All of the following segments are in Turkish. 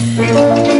Sen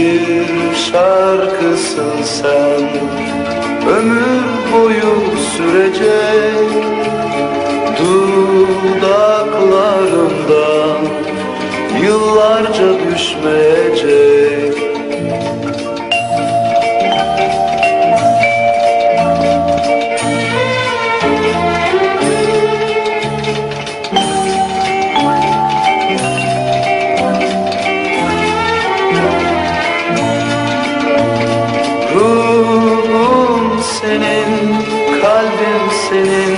Bir şarkısın sen. Ömür boyu sürecek Dudaklarımdan yıllarca düşmeyecek senin,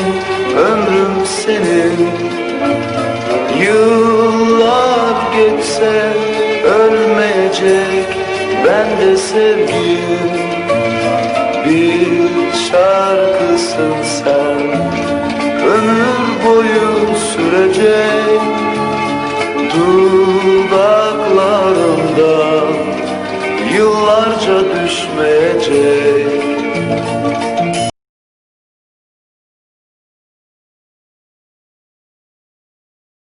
ömrüm senin. Yıllar geçse ölmeyecek ben de sevgim Bir şarkısın sen, ömür boyu sürecek Dudaklarımdan yıllarca düşmeyecek